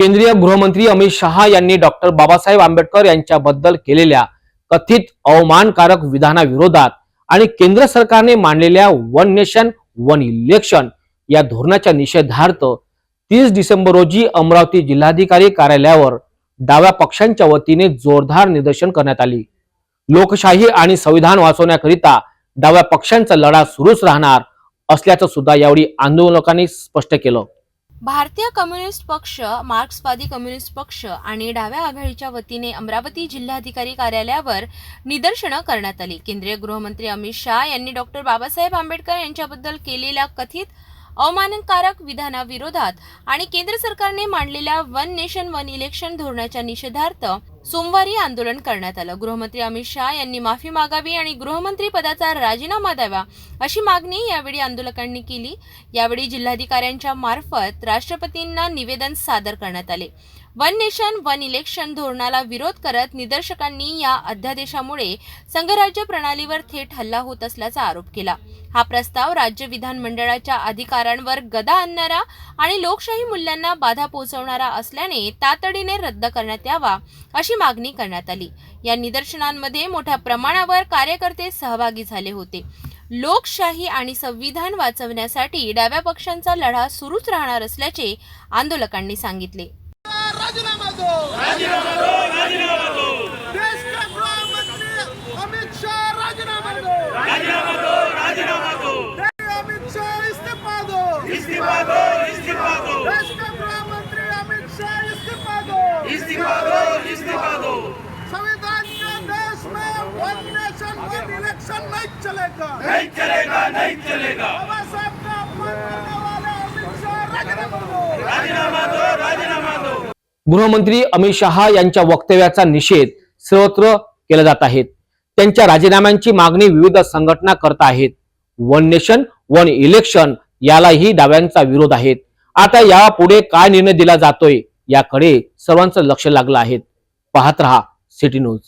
केंद्रीय गृहमंत्री अमित शहा यांनी डॉक्टर बाबासाहेब आंबेडकर यांच्याबद्दल केलेल्या कथित अवमानकारक विधानाविरोधात आणि केंद्र सरकारने मांडलेल्या वन नेशन वन इलेक्शन या धोरणाच्या निषेधार्थ तीस डिसेंबर रोजी अमरावती जिल्हाधिकारी कार्यालयावर डाव्या पक्षांच्या वतीने जोरदार निदर्शन करण्यात आली. लोकशाही आणि संविधान वाचवण्याकरिता डाव्या पक्षांचा लढा सुरूच राहणार असल्याचं सुद्धा यावेळी आंदोलकांनी स्पष्ट केलं. भारतीय कम्युनिस्ट पक्ष मार्क्सवादी कम्युनिस्ट पक्ष आणि डाव्या आघाडीच्या वतीने अमरावती जिल्हाधिकारी कार्यालयावर निदर्शनं करण्यात आली. केंद्रीय गृहमंत्री अमित शहा यांनी डॉक्टर बाबासाहेब आंबेडकर यांच्याबद्दल केलेल्या कथित अवमानकारक विधानाविरोधात आणि केंद्र सरकारने मांडलेल्या वन नेशन वन इलेक्शन धोरणाच्या निषेधार्थ सोमवारी आंदोलन करण्यात आलं. गृहमंत्री अमित शहा यांनी माफी मागावी आणि गृहमंत्री पदाचा राजीनामा द्यावा अशी मागणी यावेळी आंदोलकांनी केली. यावेळी जिल्हाधिकाऱ्यांच्या मार्फत राष्ट्रपतींना निवेदन सादर करण्यात आले. वन नेशन वन इलेक्शन धोरणाला विरोध करत निदर्शकांनी या अध्यादेशामुळे संघराज्य प्रणालीवर थेट हल्ला होत असल्याचा आरोप केला. हा प्रस्ताव राज्य विधानमंडळाच्या अधिकारांवर गदा आणणारा आणि लोकशाही मूल्यांना बाधा पोहोचवणारा असल्याने तातडीने रद्द करण्यात यावा अशी मागणी करण्यात आली. या निदर्शनांमध्ये मोठ्या प्रमाणावर कार्यकर्ते सहभागी झाले होते. लोकशाही आणि संविधान वाचवण्यासाठी डाव्या पक्षांचा लढा सुरूच राहणार असल्याचे आंदोलकांनी सांगितले. राजीनामा दो राजीनामा दो राजीनामा दो देश का गृहमंत्री अमित शाह राजीनामा दो राजीनामा दो राजीनामा दो अमित शाह इस्तीफा दो इस्तीफा दो इस्तीफा दो देश का गृहमंत्री अमित शाह इस्तीफा दो इस्तीफा दो इस्तीफा दो संविधान के देश में वन नेशन वन इलेक्शन नहीं चलेगा। नहीं चलेगा नहीं चलेगा। बाबा साहब का अपमान करने वाले अमित शाह राजीनामा दो। राजीनामा दो राजीनामा दो। गृहमंत्री अमित शहा यांच्या वक्तव्याचा निषेध सर्वत्र केला जात आहे त्यांच्या राजीनाम्यांची मागणी विविध संघटना करत आहेत. वन नेशन वन इलेक्शन यालाही डाव्यांचा विरोध आहे आता यापुढे काय निर्णय दिला जातोय याकडे सर्वांचं लक्ष लागलं आहे. पाहत रहा सिटी न्यूज.